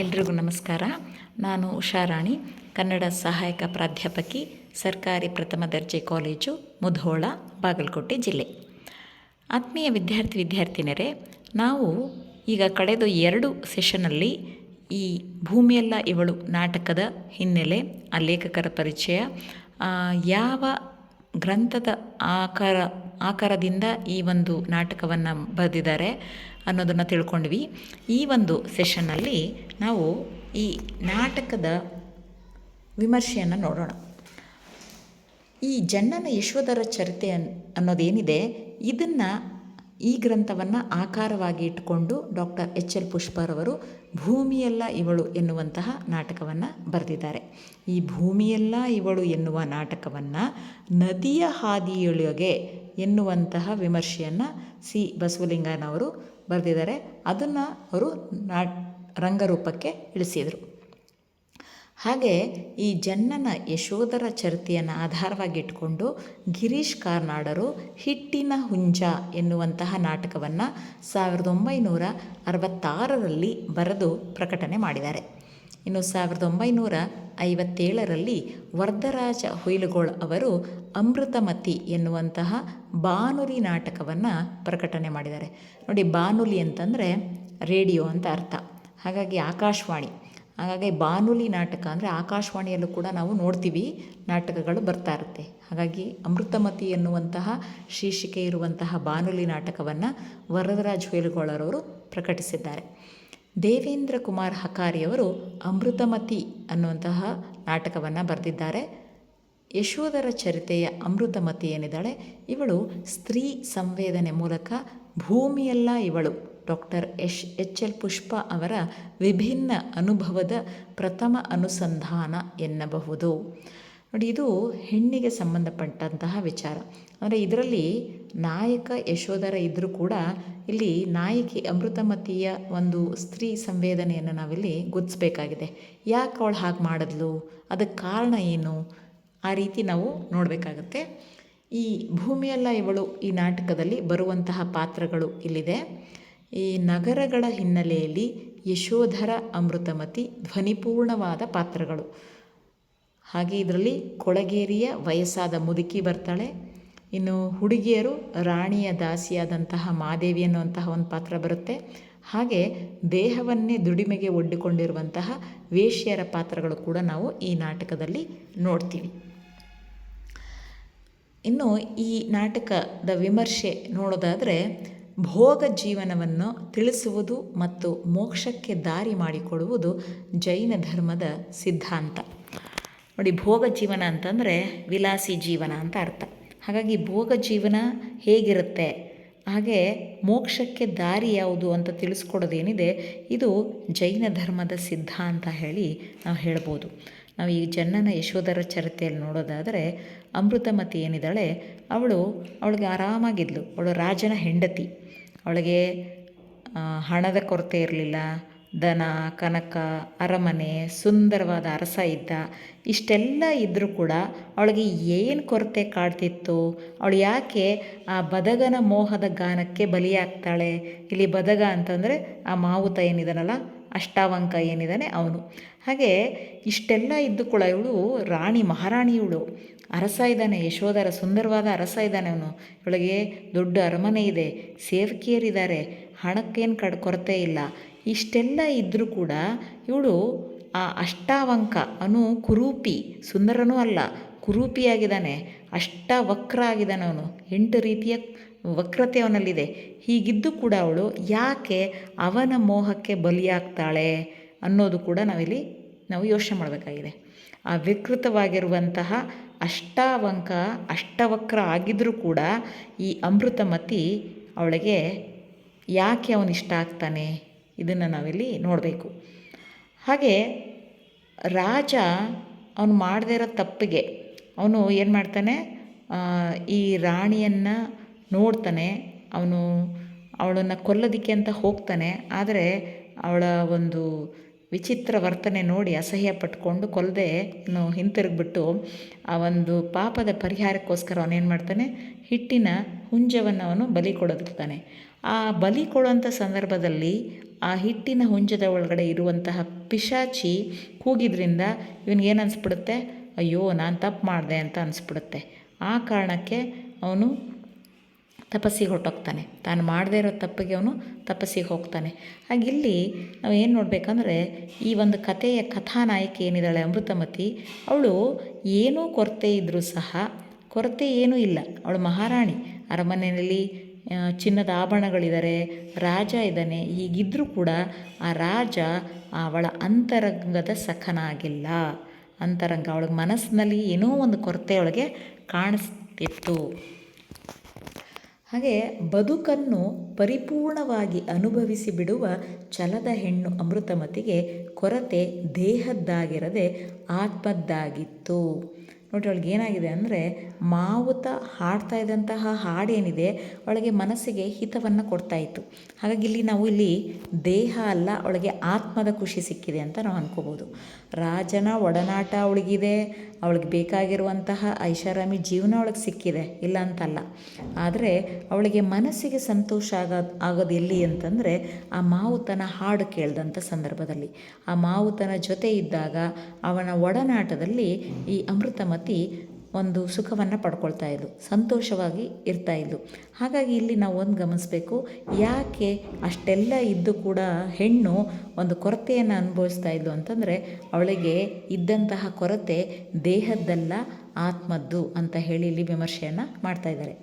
ಎಲ್ರಿಗೂ ನಮಸ್ಕಾರ. ನಾನು ಉಷಾರಾಣಿ ಕನ್ನಡ ಸಹಾಯಕ ಪ್ರಾಧ್ಯಾಪಕಿ, ಸರ್ಕಾರಿ ಪ್ರಥಮ ದರ್ಜೆ ಕಾಲೇಜು, ಮುಧೋಳ, ಬಾಗಲಕೋಟೆ ಜಿಲ್ಲೆ. ಆತ್ಮೀಯ ವಿದ್ಯಾರ್ಥಿ ವಿದ್ಯಾರ್ಥಿನಿಯರೇ, ನಾವು ಈಗ ಕಳೆದ ಎರಡು ಸೆಷನಲ್ಲಿ ಈ ಭೂಮಿಯೆಲ್ಲ ಇವಳು ನಾಟಕದ ಹಿನ್ನೆಲೆ, ಆ ಲೇಖಕರ ಪರಿಚಯ ಯಾವ ಗ್ರಂಥದ ಆಕಾರ, ಆಕಾರದಿಂದ ಈ ಒಂದು ನಾಟಕವನ್ನು ಬರೆದಿದ್ದಾರೆ ಅನ್ನೋದನ್ನು ತಿಳ್ಕೊಂಡ್ವಿ. ಈ ಒಂದು ಸೆಷನ್ನಲ್ಲಿ ನಾವು ಈ ನಾಟಕದ ವಿಮರ್ಶೆಯನ್ನು ನೋಡೋಣ. ಈ ಜನ್ನನ ಯಶೋಧರ ಚರಿತೆ ಅನ್, ಅನ್ನೋದೇನಿದೆ, ಇದನ್ನು ಈ ಗ್ರಂಥವನ್ನು ಆಕಾರವಾಗಿ ಇಟ್ಟುಕೊಂಡು ಡಾಕ್ಟರ್ ಎಚ್ ಎಲ್ ಪುಷ್ಪರವರು ಭೂಮಿಯೆಲ್ಲ ಇವಳು ಎನ್ನುವಂತಹ ನಾಟಕವನ್ನು ಬರೆದಿದ್ದಾರೆ. ಈ ಭೂಮಿಯೆಲ್ಲ ಇವಳು ಎನ್ನುವ ನಾಟಕವನ್ನು ನದಿಯ ಹಾದಿಯೊಳಗೆ ಎನ್ನುವಂತಹ ವಿಮರ್ಶೆಯನ್ನು ಸಿ ಬಸವಲಿಂಗನವರು ಬರೆದಿದ್ದಾರೆ. ಅದನ್ನು ಅವರು ನಾ ರಂಗರೂಪಕ್ಕೆ ಇಳಿಸಿದರು. ಹಾಗೆ ಈ ಜನ್ನನ ಯಶೋಧರ ಚರಿತೆಯನ್ನು ಆಧಾರವಾಗಿಟ್ಕೊಂಡು ಗಿರೀಶ್ ಕಾರ್ನಾಡರು ಹಿಟ್ಟಿನ ಹುಂಜ ಎನ್ನುವಂತಹ ನಾಟಕವನ್ನು ಸಾವಿರದ ಒಂಬೈನೂರ ಅರವತ್ತಾರರಲ್ಲಿ ಬರೆದು ಪ್ರಕಟಣೆ ಮಾಡಿದ್ದಾರೆ. ಇನ್ನು ಸಾವಿರದ ಒಂಬೈನೂರ ಐವತ್ತೇಳರಲ್ಲಿ ವರ್ಧರಾಜ ಹುಯಿಲುಗೋಳ್ ಅವರು ಅಮೃತಮತಿ ಎನ್ನುವಂತಹ ಬಾನುಲಿ ನಾಟಕವನ್ನು ಪ್ರಕಟಣೆ ಮಾಡಿದ್ದಾರೆ. ನೋಡಿ, ಬಾನುಲಿ ಅಂತಂದರೆ ರೇಡಿಯೋ ಅಂತ ಅರ್ಥ. ಹಾಗಾಗಿ ಆಕಾಶವಾಣಿ. ಹಾಗಾಗಿ ಬಾನುಲಿ ನಾಟಕ ಅಂದರೆ ಆಕಾಶವಾಣಿಯಲ್ಲೂ ಕೂಡ ನಾವು ನೋಡ್ತೀವಿ, ನಾಟಕಗಳು ಬರ್ತಾ ಇರುತ್ತೆ. ಹಾಗಾಗಿ ಅಮೃತಮತಿ ಎನ್ನುವಂತಹ ಶೀರ್ಷಿಕೆ ಇರುವಂತಹ ಬಾನುಲಿ ನಾಟಕವನ್ನು ವರದರಾಜ್ ಹುಯಿಲುಗೋಳರವರು ಪ್ರಕಟಿಸಿದ್ದಾರೆ. ದೇವೇಂದ್ರ ಕುಮಾರ್ ಹಕಾರಿಯವರು ಅಮೃತಮತಿ ಅನ್ನುವಂತಹ ನಾಟಕವನ್ನು ಬರೆದಿದ್ದಾರೆ. ಯಶೋಧರ ಚರಿತೆಯ ಅಮೃತಮತಿ ಏನಿದ್ದಾಳೆ? ಇವಳು ಸ್ತ್ರೀ ಸಂವೇದನೆ ಮೂಲಕ ಭೂಮಿಯೆಲ್ಲ ಇವಳು. ಡಾಕ್ಟರ್ ಎಶ್ ಎಚ್ ಎಲ್ ಪುಷ್ಪ ಅವರ ವಿಭಿನ್ನ ಅನುಭವದ ಪ್ರಥಮ ಅನುಸಂಧಾನ ಎನ್ನಬಹುದು. ನೋಡಿ, ಇದು ಹೆಣ್ಣಿಗೆ ಸಂಬಂಧಪಟ್ಟಂತಹ ವಿಚಾರ. ಅಂದರೆ ಇದರಲ್ಲಿ ನಾಯಕ ಯಶೋಧರ ಇದ್ದರೂ ಕೂಡ ಇಲ್ಲಿ ನಾಯಕಿ ಅಮೃತಮತಿಯ ಒಂದು ಸ್ತ್ರೀ ಸಂವೇದನೆಯನ್ನು ನಾವಿಲ್ಲಿ ಗುರುತಿಸ್ಬೇಕಾಗಿದೆ ಯಾಕೆ ಅವಳು ಹಾಗೆ ಮಾಡಿದ್ಲು? ಅದಕ್ಕೆ ಕಾರಣ ಏನು? ಆ ರೀತಿ ನಾವು ನೋಡಬೇಕಾಗತ್ತೆ. ಈ ಭೂಮಿಯೆಲ್ಲ ಇವಳು ಈ ನಾಟಕದಲ್ಲಿ ಬರುವಂತಹ ಪಾತ್ರಗಳು ಇಲ್ಲಿದೆ. ಈ ನಗರಗಳ ಹಿನ್ನೆಲೆಯಲ್ಲಿ ಯಶೋಧರ ಅಮೃತಮತಿ ಧ್ವನಿಪೂರ್ಣವಾದ ಪಾತ್ರಗಳು. ಹಾಗೆ ಇದರಲ್ಲಿ ಕೊಳಗೇರಿಯ ವಯಸ್ಸಾದ ಮುದುಕಿ ಬರ್ತಾಳೆ. ಇನ್ನು ಹುಡುಗಿಯರು ರಾಣಿಯ ದಾಸಿಯಾದಂತಹ ಮಾದೇವಿ ಅನ್ನುವಂತಹ ಒಂದು ಪಾತ್ರ ಬರುತ್ತೆ. ಹಾಗೆ ದೇಹವನ್ನೇ ದುಡಿಮೆಗೆ ಒಡ್ಡಿಕೊಂಡಿರುವಂತಹ ವೇಶ್ಯರ ಪಾತ್ರಗಳು ಕೂಡ ನಾವು ಈ ನಾಟಕದಲ್ಲಿ ನೋಡ್ತೀವಿ. ಇನ್ನು ಈ ನಾಟಕದ ವಿಮರ್ಶೆ ನೋಡೋದಾದರೆ ಭೋಗ ಜೀವನವನ್ನು ತಿಳಿಸುವುದು ಮತ್ತು ಮೋಕ್ಷಕ್ಕೆ ದಾರಿ ಮಾಡಿಕೊಡುವುದು ಜೈನ ಧರ್ಮದ ಸಿದ್ಧಾಂತ. ನೋಡಿ, ಭೋಗ ಜೀವನ ಅಂತಂದರೆ ವಿಲಾಸಿ ಜೀವನ ಅಂತ ಅರ್ಥ. ಹಾಗಾಗಿ ಭೋಗ ಜೀವನ ಹೇಗಿರುತ್ತೆ? ಹಾಗೆ ಮೋಕ್ಷಕ್ಕೆ ದಾರಿ ಯಾವುದು ಅಂತ ತಿಳಿಸ್ಕೊಡೋದೇನಿದೆ? ಇದು ಜೈನ ಧರ್ಮದ ಸಿದ್ಧಾಂತ ಹೇಳಿ ನಾವು ಹೇಳ್ಬೋದು. ನಾವು ಈ ಜನ್ನನ ಯಶೋಧರ ಚರಿತೆಯಲ್ಲಿ ನೋಡೋದಾದರೆ, ಅಮೃತಮತಿ ಏನಿದ್ದಾಳೆ, ಅವಳು ಅವಳಿಗೆ ಆರಾಮಾಗಿದ್ಲು. ಅವಳು ರಾಜನ ಹೆಂಡತಿ. ಅವಳಿಗೆ ಹಣದ ಕೊರತೆ ಇರಲಿಲ್ಲ. ದನ, ಕನಕ, ಅರಮನೆ, ಸುಂದರವಾದ ಅರಸ ಇದ್ದ ಇಷ್ಟೆಲ್ಲ ಇದ್ದರೂ ಕೂಡ ಅವಳಿಗೆ ಏನು ಕೊರತೆ ಕಾಡ್ತಿತ್ತು, ಅವಳು ಯಾಕೆ ಆ ಬದಗನ ಮೋಹದ ಗಾನಕ್ಕೆ ಬಲಿಯಾಗ್ತಾಳೆ? ಇಲ್ಲಿ ಬದಗ ಅಂತಂದರೆ ಆ ಮಾವುತ ಏನಿದಾನಲ್ಲ, ಅಷ್ಟಾವಂಕ ಏನಿದ್ದಾನೆ ಅವನು. ಹಾಗೆ ಇಷ್ಟೆಲ್ಲ ಇದ್ದು ಕೂಡ ಇವಳು ರಾಣಿ, ಮಹಾರಾಣಿ ಇವಳು. ಅರಸ ಇದ್ದಾನೆ, ಯಶೋಧರ, ಸುಂದರವಾದ ಅರಸ ಇದ್ದಾನೆ ಅವನು. ಇವಳಿಗೆ ದೊಡ್ಡ ಅರಮನೆ ಇದೆ, ಸೇವಕಿಯರಿದ್ದಾರೆ, ಹಣಕ್ಕೇನು ಕಡ್ ಕೊರತೆ ಇಲ್ಲ. ಇಷ್ಟೆಲ್ಲ ಇದ್ದರೂ ಕೂಡ ಇವಳು ಆ ಅಷ್ಟಾವಂಕ ಅವನು ಕುರೂಪಿ, ಸುಂದರನೂ ಅಲ್ಲ, ಕುರೂಪಿಯಾಗಿದ್ದಾನೆ ಅಷ್ಟವಕ್ರ ಆಗಿದ್ದಾನೆ ಅವನು. ಎಂಟು ರೀತಿಯ ವಕ್ರತೆ ಅವನಲ್ಲಿದೆ. ಹೀಗಿದ್ದು ಕೂಡ ಅವಳು ಯಾಕೆ ಅವನ ಮೋಹಕ್ಕೆ ಬಲಿಯಾಗ್ತಾಳೆ ಅನ್ನೋದು ಕೂಡ ನಾವಿಲ್ಲಿ ನಾವು ಯೋಚನೆ ಮಾಡಬೇಕಾಗಿದೆ. ಆ ವಿಕೃತವಾಗಿರುವಂತಹ ಅಷ್ಟಾವಂಕ, ಅಷ್ಟವಕ್ರ ಆಗಿದ್ದರೂ ಕೂಡ ಈ ಅಮೃತಮತಿ ಅವಳಿಗೆ ಯಾಕೆ ಅವನಿಷ್ಟ ಆಗ್ತಾನೆ? ಇದನ್ನು ನಾವಿಲ್ಲಿ ನೋಡಬೇಕು. ಹಾಗೆ ರಾಜ ಅವನು ಮಾಡದೇ ಇರೋ ತಪ್ಪಿಗೆ ಅವನು ಏನು ಮಾಡ್ತಾನೆ? ಈ ರಾಣಿಯನ್ನು ನೋಡ್ತಾನೆ, ಅವನು ಅವಳನ್ನು ಕೊಲ್ಲೋದಕ್ಕೆ ಅಂತ ಹೋಗ್ತಾನೆ, ಆದರೆ ಅವಳ ಒಂದು ವಿಚಿತ್ರ ವರ್ತನೆ ನೋಡಿ ಅಸಹ್ಯ ಪಟ್ಕೊಂಡು ಕೊಲ್ಲದೆ ಇನ್ನು ಹಿಂತಿರುಗಿಬಿಟ್ಟು ಆ ಒಂದು ಪಾಪದ ಪರಿಹಾರಕ್ಕೋಸ್ಕರ ಅವನೇನು ಮಾಡ್ತಾನೆ? ಹಿಟ್ಟಿನ ಹುಂಜವನ್ನು ಅವನು ಬಲಿ ಕೊಡೋದಿರ್ತಾನೆ. ಆ ಬಲಿ ಕೊಡುವಂಥ ಸಂದರ್ಭದಲ್ಲಿ ಆ ಹಿಟ್ಟಿನ ಹುಂಜದ ಒಳಗಡೆ ಇರುವಂತಹ ಪಿಶಾಚಿ ಕೂಗಿದ್ರಿಂದ ಇವನಿಗೇನು ಅನಿಸ್ಬಿಡುತ್ತೆ? ಅಯ್ಯೋ, ನಾನು ತಪ್ಪು ಮಾಡಿದೆ ಅಂತ ಅನಿಸ್ಬಿಡುತ್ತೆ. ಆ ಕಾರಣಕ್ಕೆ ಅವನು ತಪಸ್ಸಿಗೆ ಹೊರಟೋಗ್ತಾನೆ. ತಾನು ಮಾಡದೇ ಇರೋ ತಪ್ಪಿಗೆ ಅವನು ತಪಸ್ಸಿಗೆ ಹೋಗ್ತಾನೆ. ಹಾಗೆ ಇಲ್ಲಿ ನಾವು ಏನು ನೋಡಬೇಕಂದ್ರೆ ಈ ಒಂದು ಕಥೆಯ ಕಥಾನಾಯಕಿ ಏನಿದ್ದಾಳೆ, ಅಮೃತಮತಿ, ಅವಳು ಏನೂ ಕೊರತೆ ಇದ್ದರೂ ಸಹ ಕೊರತೆ ಏನೂ ಇಲ್ಲ. ಅವಳು ಮಹಾರಾಣಿ. ಅರಮನೆಯಲ್ಲಿ ಚಿನ್ನದ ಆಭರಣಗಳಿದ್ದಾರೆ ರಾಜ ಇದ್ದಾನೆ. ಹೀಗಿದ್ದರೂ ಕೂಡ ಆ ರಾಜ ಅವಳ ಅಂತರಂಗದ ಸಖನಾಗಿಲ್ಲ. ಅಂತರಂಗ ಅವಳಿಗೆ ಮನಸ್ಸಿನಲ್ಲಿ ಏನೋ ಒಂದು ಕೊರತೆ ಅವಳಿಗೆ ಕಾಣಿಸ್ತಿತ್ತು. ಹಾಗೆ ಬದುಕನ್ನು ಪರಿಪೂರ್ಣವಾಗಿ ಅನುಭವಿಸಿ ಬಿಡುವ ಛಲದ ಹೆಣ್ಣು ಅಮೃತಮತಿಗೆ ಕೊರತೆ ದೇಹದ್ದಾಗಿರದೆ ಆತ್ಮದ್ದಾಗಿತ್ತು. ನೋಡಿ ಅವಳಿಗೆ ಏನಾಗಿದೆ ಅಂದರೆ ಮಾವುತ ಹಾಡ್ತಾ ಇದ್ದಂತಹ ಹಾಡೇನಿದೆ, ಅವಳಿಗೆ ಮನಸ್ಸಿಗೆ ಹಿತವನ್ನು ಕೊಡ್ತಾ ಇತ್ತು. ಹಾಗಾಗಿ ಇಲ್ಲಿ ನಾವು ಇಲ್ಲಿ ದೇಹ ಅಲ್ಲ, ಅವಳಿಗೆ ಆತ್ಮದ ಖುಷಿ ಸಿಕ್ಕಿದೆ ಅಂತ ನಾವು ಅನ್ಕೋಬೋದು. ರಾಜನ ಒಡನಾಟ ಅವಳಿಗಿದೆ, ಅವಳಿಗೆ ಬೇಕಾಗಿರುವಂತಹ ಐಷಾರಾಮಿ ಜೀವನ ಅವಳಿಗೆ ಸಿಕ್ಕಿದೆ, ಇಲ್ಲ ಅಂತಲ್ಲ. ಆದರೆ ಅವಳಿಗೆ ಮನಸ್ಸಿಗೆ ಸಂತೋಷ ಆಗ ಆಗೋದು ಎಲ್ಲಿ ಅಂತಂದರೆ ಆ ಮಾವುತನ ಹಾಡು ಕೇಳಿದಂಥ ಸಂದರ್ಭದಲ್ಲಿ. ಆ ಮಾವುತನ ಜೊತೆ ಇದ್ದಾಗ ಅವನ ಒಡನಾಟದಲ್ಲಿ ಈ ಅಮೃತಮತಿ ಒಂದು ಸುಖವನ್ನು ಪಡ್ಕೊಳ್ತಾ ಇದ್ಲು, ಸಂತೋಷವಾಗಿ ಇರ್ತಾ ಇದ್ಲು. ಹಾಗಾಗಿ ಇಲ್ಲಿ ನಾವು ಒಂದು ಗಮನಿಸಬೇಕು, ಯಾಕೆ ಅಷ್ಟೆಲ್ಲ ಇದ್ದು ಕೂಡ ಹೆಣ್ಣು ಒಂದು ಕೊರತೆಯನ್ನು ಅನುಭವಿಸ್ತಾ ಇದ್ಲು ಅಂತಂದರೆ, ಅವಳಿಗೆ ಇದ್ದಂತಹ ಕೊರತೆ ದೇಹದ್ದಲ್ಲ, ಆತ್ಮದ್ದು ಅಂತ ಹೇಳಿ ಇಲ್ಲಿ ವಿಮರ್ಶೆಯನ್ನು ಮಾಡ್ತಾ ಇದ್ದಾರೆ.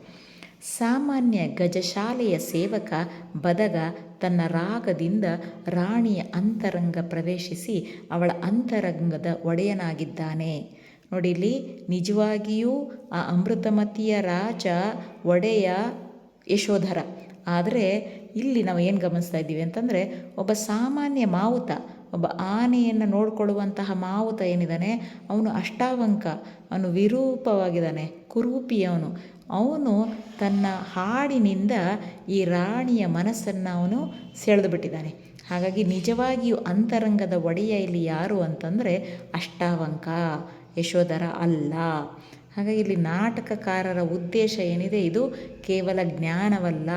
ಸಾಮಾನ್ಯ ಗಜಶಾಲೆಯ ಸೇವಕ ಬದಗ ತನ್ನ ರಾಗದಿಂದ ರಾಣಿಯ ಅಂತರಂಗ ಪ್ರವೇಶಿಸಿ ಅವಳ ಅಂತರಂಗದ ಒಡೆಯನಾಗಿದ್ದಾನೆ. ನೋಡಿ ಇಲ್ಲಿ ನಿಜವಾಗಿಯೂ ಆ ಅಮೃತಮತಿಯ ರಾಜ ಒಡೆಯ ಯಶೋಧರ. ಆದರೆ ಇಲ್ಲಿ ನಾವು ಏನು ಗಮನಿಸ್ತಾ ಇದ್ದೀವಿ ಅಂತಂದರೆ, ಒಬ್ಬ ಸಾಮಾನ್ಯ ಮಾವುತ, ಒಬ್ಬ ಆನೆಯನ್ನು ನೋಡಿಕೊಳ್ಳುವಂತಹ ಮಾವುತ ಏನಿದ್ದಾನೆ ಅವನು ಅಷ್ಟಾವಂಕ, ಅವನು ವಿರೂಪವಾಗಿದ್ದಾನೆ ಕುರೂಪಿ ಅವನು ಅವನು ತನ್ನ ಹಾಡಿನಿಂದ ಈ ರಾಣಿಯ ಮನಸ್ಸನ್ನು ಅವನು ಸೆಳೆದು ಬಿಟ್ಟಿದ್ದಾನೆ ಹಾಗಾಗಿ ನಿಜವಾಗಿಯೂ ಅಂತರಂಗದ ಒಡೆಯ ಇಲ್ಲಿ ಯಾರು ಅಂತಂದರೆ ಅಷ್ಟಾವಂಕ. ಯಶೋಧರ ಅಲ್ಲ. ಹಾಗಾಗಿ ಇಲ್ಲಿ ನಾಟಕಕಾರರ ಉದ್ದೇಶ ಏನಿದೆ? ಇದು ಕೇವಲ ಜ್ಞಾನವಲ್ಲ,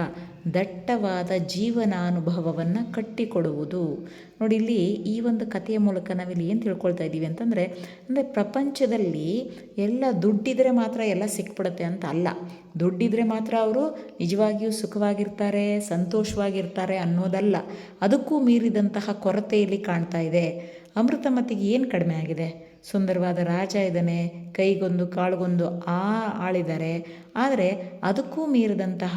ದಟ್ಟವಾದ ಜೀವನಾನುಭವವನ್ನು ಕಟ್ಟಿಕೊಡುವುದು. ನೋಡಿ, ಇಲ್ಲಿ ಈ ಒಂದು ಕಥೆಯ ಮೂಲಕ ನಾವಿಲ್ಲಿ ಏನು ತಿಳ್ಕೊಳ್ತಾ ಇದ್ದೀವಿ ಅಂತಂದರೆ, ಅಂದರೆ ಪ್ರಪಂಚದಲ್ಲಿ ಎಲ್ಲ ದುಡ್ಡಿದ್ರೆ ಮಾತ್ರ ಎಲ್ಲ ಸಿಕ್ಬಿಡುತ್ತೆ ಅಂತ ಅಲ್ಲ. ದುಡ್ಡಿದ್ರೆ ಮಾತ್ರ ಅವರು ನಿಜವಾಗಿಯೂ ಸುಖವಾಗಿರ್ತಾರೆ, ಸಂತೋಷವಾಗಿರ್ತಾರೆ ಅನ್ನೋದಲ್ಲ. ಅದಕ್ಕೂ ಮೀರಿದಂತಹ ಕೊರತೆ ಇಲ್ಲಿ ಕಾಣ್ತಾ ಇದೆ. ಅಮೃತಮತಿಗೆ ಏನು ಕಡಿಮೆ ಆಗಿದೆ? ಸುಂದರವಾದ ರಾಜ ಇದ್ದಾನೆ, ಕೈಗೊಂದು ಕಾಳುಗೊಂದು ಆ ಆಳಿದ್ದಾರೆ. ಆದರೆ ಅದಕ್ಕೂ ಮೀರಿದಂತಹ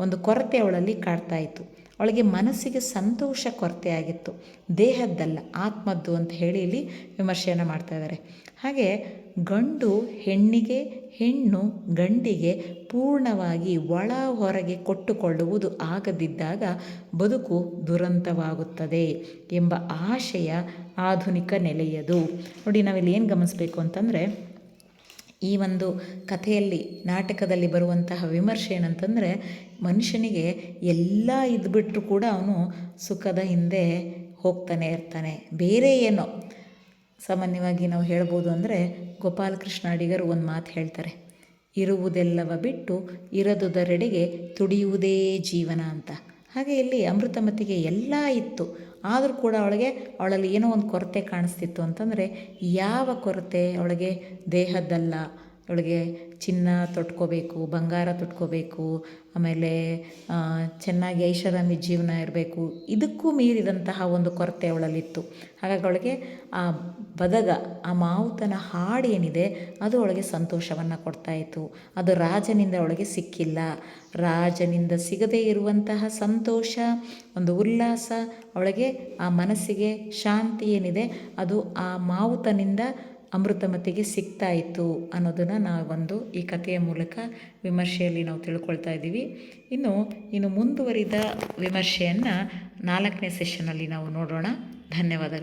ಒಂದು ಕೊರತೆ ಅವಳಲ್ಲಿ ಕಾಡ್ತಾ ಇತ್ತು. ಅವಳಿಗೆ ಮನಸ್ಸಿಗೆ ಸಂತೋಷ ಕೊರತೆ ಆಗಿತ್ತು ದೇಹದ್ದಲ್ಲ, ಆತ್ಮದ್ದು ಅಂತ ಹೇಳಿ ಇಲ್ಲಿ ವಿಮರ್ಶೆಯನ್ನು ಮಾಡ್ತಾ ಇದ್ದಾರೆ. ಹಾಗೆ ಗಂಡು ಹೆಣ್ಣಿಗೆ, ಹೆಣ್ಣು ಗಂಡಿಗೆ ಪೂರ್ಣವಾಗಿ ಒಳ ಹೊರಗೆ ಕೊಟ್ಟುಕೊಳ್ಳುವುದು ಆಗದಿದ್ದಾಗ ಬದುಕು ದುರಂತವಾಗುತ್ತದೆ ಎಂಬ ಆಶಯ ಆಧುನಿಕ ನೆಲೆಯದು. ನೋಡಿ, ನಾವಿಲ್ಲಿ ಏನು ಗಮನಿಸಬೇಕು ಅಂತಂದರೆ ಈ ಒಂದು ಕಥೆಯಲ್ಲಿ, ನಾಟಕದಲ್ಲಿ ಬರುವಂತಹ ವಿಮರ್ಶೆ ಏನಂತಂದರೆ, ಮನುಷ್ಯನಿಗೆ ಎಲ್ಲ ಇದ್ಬಿಟ್ರೂ ಕೂಡ ಅವನು ಸುಖದ ಹಿಂದೆ ಹೋಗ್ತಾನೆ ಇರ್ತಾನೆ. ಬೇರೆ ಏನೋ. ಸಾಮಾನ್ಯವಾಗಿ ನಾವು ಹೇಳ್ಬೋದು ಅಂದರೆ, ಗೋಪಾಲಕೃಷ್ಣ ಅಡಿಗರು ಒಂದು ಮಾತು ಹೇಳ್ತಾರೆ. ಇರುವುದೆಲ್ಲವ ಬಿಟ್ಟು ಇರದುದರೆಡೆಗೆ ತುಡಿಯುವುದೇ ಜೀವನ ಅಂತ. ಹಾಗೆ ಇಲ್ಲಿ ಅಮೃತಮತಿಗೆ ಎಲ್ಲ ಇತ್ತು. ಆದರೂ ಕೂಡ ಅವಳಿಗೆ ಅವಳಲ್ಲಿ ಏನೋ ಒಂದು ಕೊರತೆ ಕಾಣಿಸ್ತಿತ್ತು ಅಂತಂದರೆ ಯಾವ ಕೊರತೆ ಅವಳಿಗೆ ದೇಹದ್ದಲ್ಲ. ಅವಳಿಗೆ ಚಿನ್ನ ತೊಟ್ಕೋಬೇಕು, ಬಂಗಾರ ತೊಟ್ಕೋಬೇಕು, ಆಮೇಲೆ ಚೆನ್ನಾಗಿ ಐಷಾರಾಮಿ ಜೀವನ ಇರಬೇಕು. ಇದಕ್ಕೂ ಮೀರಿದಂತಹ ಒಂದು ಕೊರತೆ ಅವಳಲ್ಲಿತ್ತು. ಹಾಗಾಗಿ ಅವಳಿಗೆ ಆ ಬದಗ, ಆ ಮಾವುತನ ಹಾಡು ಏನಿದೆ, ಅದು ಅವಳಿಗೆ ಸಂತೋಷವನ್ನು ಕೊಡ್ತಾ ಇತ್ತು. ಅದು ರಾಜನಿಂದ ಅವಳಿಗೆ ಸಿಕ್ಕಿಲ್ಲ. ರಾಜನಿಂದ ಸಿಗದೇ ಇರುವಂತಹ ಸಂತೋಷ, ಒಂದು ಉಲ್ಲಾಸ, ಅವಳಿಗೆ ಆ ಮನಸ್ಸಿಗೆ ಶಾಂತಿ ಏನಿದೆ, ಅದು ಆ ಮಾವುತನಿಂದ ಅಮೃತಮತಿಗೆ ಸಿಗ್ತಾ ಇತ್ತು ಅನ್ನೋದನ್ನು ನಾವೊಂದು ಈ ಕಥೆಯ ಮೂಲಕ ವಿಮರ್ಶೆಯಲ್ಲಿ ನಾವು ತಿಳ್ಕೊಳ್ತಾ ಇದ್ದೀವಿ. ಇನ್ನು ಇನ್ನು ಮುಂದುವರಿದ ವಿಮರ್ಶೆಯನ್ನು ನಾಲ್ಕನೇ ಸೆಷನಲ್ಲಿ ನಾವು ನೋಡೋಣ. ಧನ್ಯವಾದಗಳು.